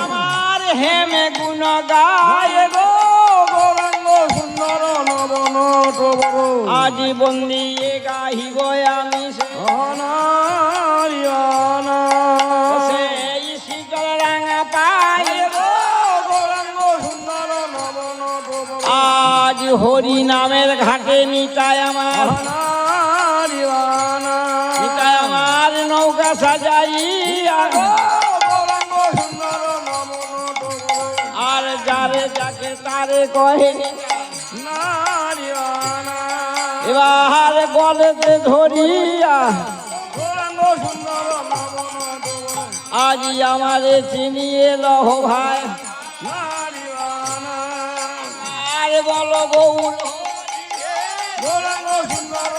আমার হেমে গুণ গায় গো গৌরাঙ্গ সুন্দর টবর আজি বন্দিয়ে গাহিব আমি সে। হরিবানা সেই শীতল রাঙা পাই গো। গৌরাঙ্গ সুন্দর আজ হরি নামের ঘাটে নিতায় আমার। সাজাইয়া আর যারে যাকে তারে কহে এবার গলেতে ধরিয়া আজি আমারে চিনিয়ে লহ ভাই। আর বলো গৌর সুন্দর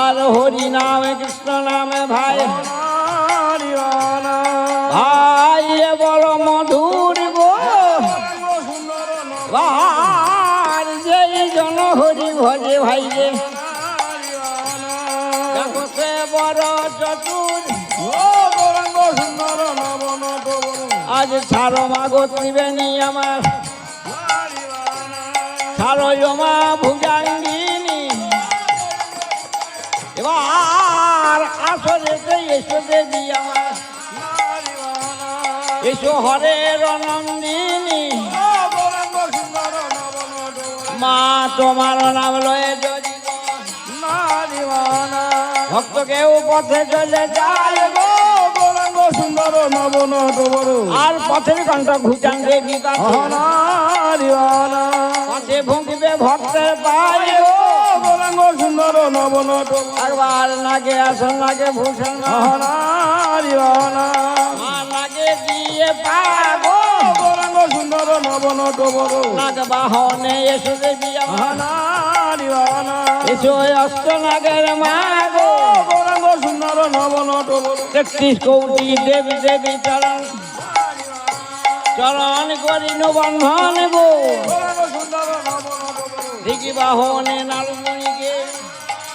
আর হরি নামে, কৃষ্ণ নামে ভাই। ভাই বড় মধুর গো। ভাই যেই জন হরি ভজে ভাই সে বড় চতুর। আজ ছাড়ো মাগো ত্রিবেণী আমার। ছাড়ো মা ভুজাঙ্গিনী এবার আসরেতে এসো দেবী আমার। এসো হরের নন্দিনী। মা তোমার নাম লয়ে যদি গো। ভক্ত কেউ পথে চলে যায় সুন্দর নবন আর পথের কণ্ঠ ঘুচান দেবী পথে ভুঁকবে ভক্তের পায়ে গৌরাঙ্গ সুন্দর নবন টবর একবার নাগে আসন নাগে ভূষণ মা নাগে দিয়ে পাগো। গৌরাঙ্গ সুন্দর নবন টবর নাগ বাহনে এসো দেবী আমার। হানারিবানা এসো অষ্ট নাগের মাগো। গৌরাঙ্গ সুন্দর নবন টবর তেত্রিশ কৌটি দেবী দেবী চরণ। চরণ করিন বন্ধন গো। বাহনে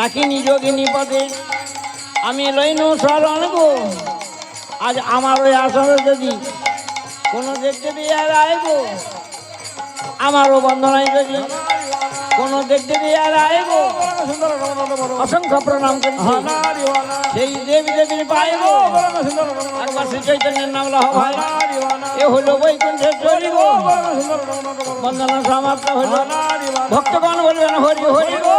ডাকিনি যোগিনী পদে। আমি লইনু শরণ গো আজ আমার ওই আসরে যদি কোনো দেখতে দিয়ে রায় গো। আমারও বন্ধনায় যদি কোনো দেখতে দিয়ে রায় গো। অসংখ্য প্রণাম করি। সেই দেবী দেবীর সুন্দর একবার শ্রী চৈতন্যের নাম লহ ভাই এ হলো বৈকুণ্ঠের চলি গো। গৌরাঙ্গ সুন্দর নবন টবর বন্দনা সমাপ্ত হইল। ভক্তগণ বলবেন, হরি হরি গো।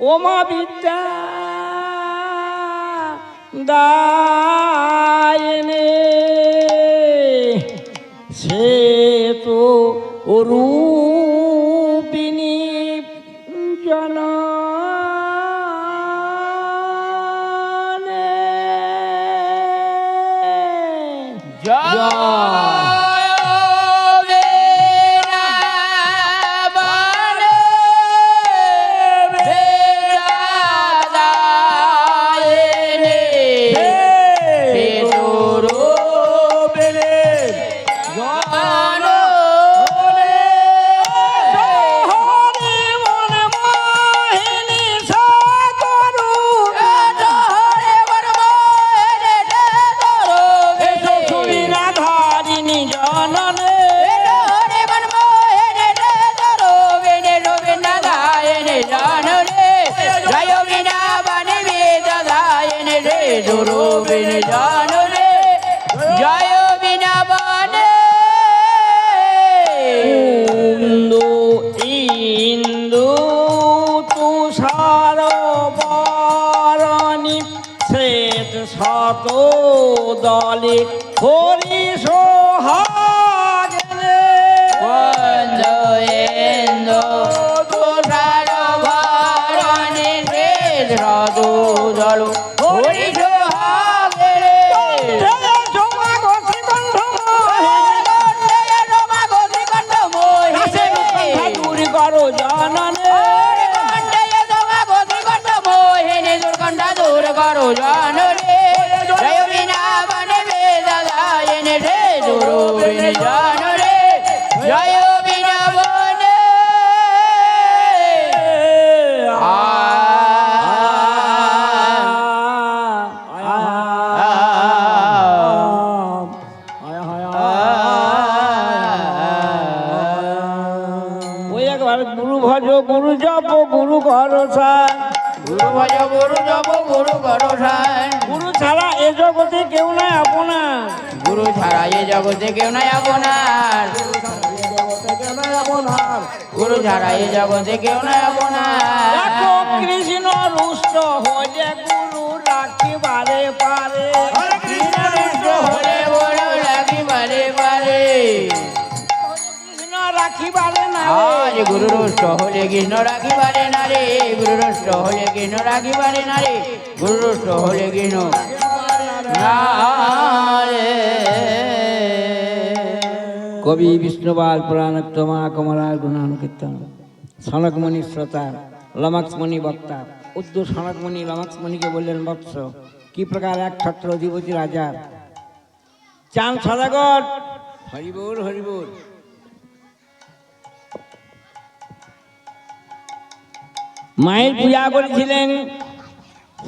ওমা বিদ্যা দায়নে। সে তো রূপিণী জোরো বেড়ে জানো শত দলে জানো রে জয় বিনা বনে বেদায়নে রে দুরু বিন জানো রে জয় বিনা বনে গুরু ভজ, গুরু জপ, গুরু ঘর সান গুরু ভজ গুরু জপ গুরু করো গুরু ছাড়া এ জগতে কেউ নাই আপনার। গুরু ছাড়া এ জগতে কেউ নাই আপনার। গুরু ছাড়া এ জগতে কেউ নাই আপনার। কৃষ্ণ রাখিবারে না আজ গুরু রুষ্ট হলে কৃষ্ণ রাখি পারে না রে। গুরু রুষ্ট হলে কৃষ্ণ রাখি পারে না রে। গুরু রুষ্ট হলে কৃষ্ণ কবি বিষ্ণুবাল পুরাণোত্তমা কমলার গুণানুকীর্তন, সনকমণি শ্রোতা লমাক্সমণি বক্তা উদ্দু সনকমণি লমাক্সমণিকে বললেন, বৎস, কি প্রকার এক ছত্র অধিপতি রাজার চান সদাগর, হরিবোল হরিবোল। মায়ের পূজা করেছিলেন।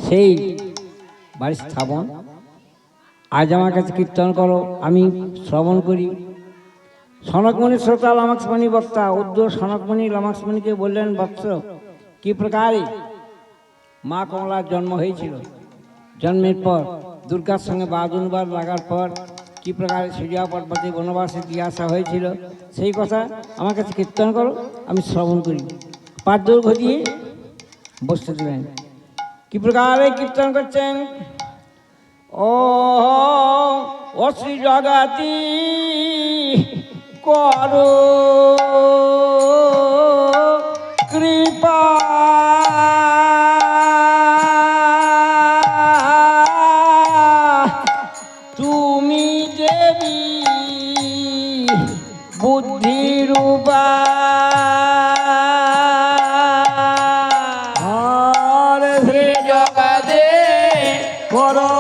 সেই বাড়ির স্থাপন। আজ আমার কাছে কীর্তন করো, আমি শ্রবণ করি। সনকমণি শ্রোতা, লামাক্সমণি বক্তা, উদ্ধ সনকমণি, লামাক্সমণিকে বললেন, বৎস, কি প্রকারে মা কমলার জন্ম হয়েছিল? জন্মের পর, দুর্গার সঙ্গে বাদুনবার লাগার পর, কি প্রকারে সূর্যা পর্বতে বনবাসে দিয়ে আসা হয়েছিল? সেই কথা আমার কাছে কীর্তন করো, আমি শ্রবণ করি। পাঁচ দৈর্ঘ্য দিয়ে বসতে দিলেন কি প্রকারে কীর্তন করছেন? ও ও শ্রী জগতি করো। করো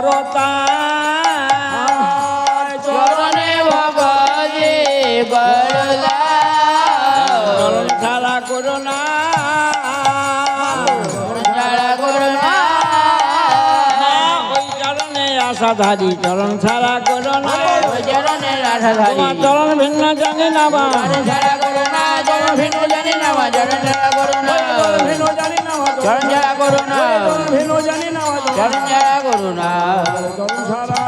করতা চরণে ভগবতী বরদা চরণ ছাড়া করো না। আশাধারী চরণ ছাড়া করো না। চরণে রাধাধারী তোমার চরণ ভিন্ন জানি না জানি না মা চরণ ছাড়া না। চরণ ছাড়া না চরণ ছাড়া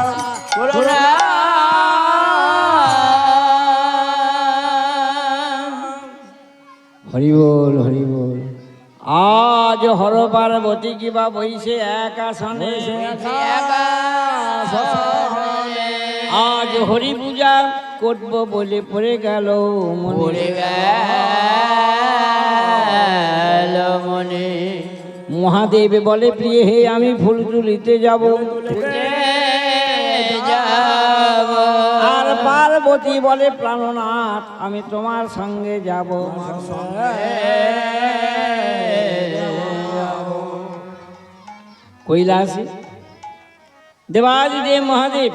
হরি বল হরি বল। আজ হর পার্বতী কিবা বইছে এক আসনে আজ হরি পূজা করব বলে পড়ে গেল মনে। গেল মনে। মহাদেব বলে প্রিয় হে আমি ফুল তুলিতে যাব। যাব। আর পার্বতী বলে প্রাণনাথ আমি তোমার সঙ্গে যাব। কৈলাসে দেবাদিদেব মহাদেব